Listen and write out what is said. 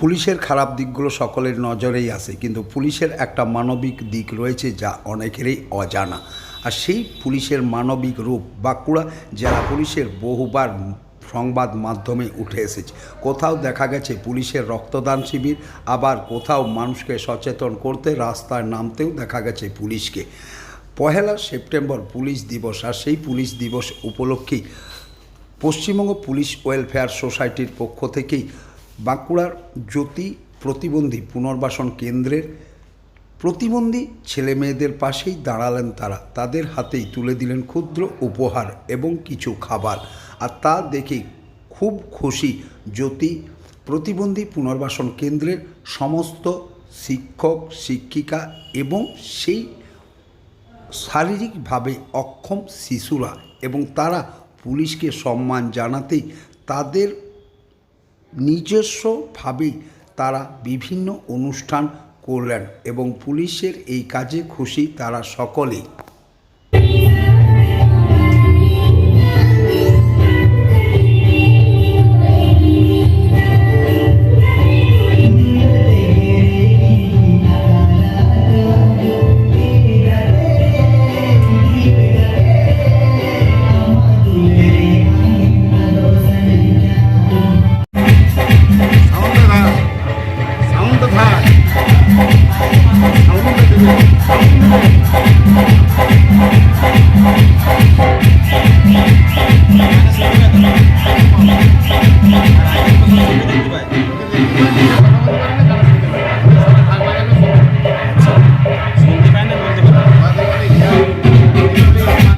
পুলিশের খারাপ দিকগুলো সকলের নজরেই আসে কিন্তু পুলিশের একটা মানবিক দিক রয়েছে যা অনেকেরই অজানা। আর সেই পুলিশের মানবিক রূপ বাঁকুড়া জেলা পুলিশের বহুবার সংবাদ মাধ্যমে উঠে এসেছে। কোথাও দেখা গেছে পুলিশের রক্তদান শিবির, আবার কোথাও মানুষকে সচেতন করতে রাস্তায় নামতেও দেখা গেছে পুলিশকে। পহেলা সেপ্টেম্বর পুলিশ দিবস, আর সেই পুলিশ দিবস উপলক্ষেই পশ্চিমবঙ্গ পুলিশ ওয়েলফেয়ার সোসাইটির পক্ষ থেকেই বাঁকুড়ার জ্যোতি প্রতিবন্ধী পুনর্বাসন কেন্দ্রের প্রতিবন্ধী ছেলে মেয়েদের পাশেই দাঁড়ালেন তারা। তাদের হাতেই তুলে দিলেন ক্ষুদ্র উপহার এবং কিছু খাবার। আর তা দেখে খুব খুশি জ্যোতি প্রতিবন্ধী পুনর্বাসন কেন্দ্রের সমস্ত শিক্ষক, শিক্ষিকা এবং সেই শারীরিকভাবে অক্ষম শিশুরা এবং তারা পুলিশকে সম্মান জানাতেই তাদের নিজস্বভাবেই তারা বিভিন্ন অনুষ্ঠান করলেন এবং পুলিশের এই কাজে খুশি তারা সকলেই। Thank you.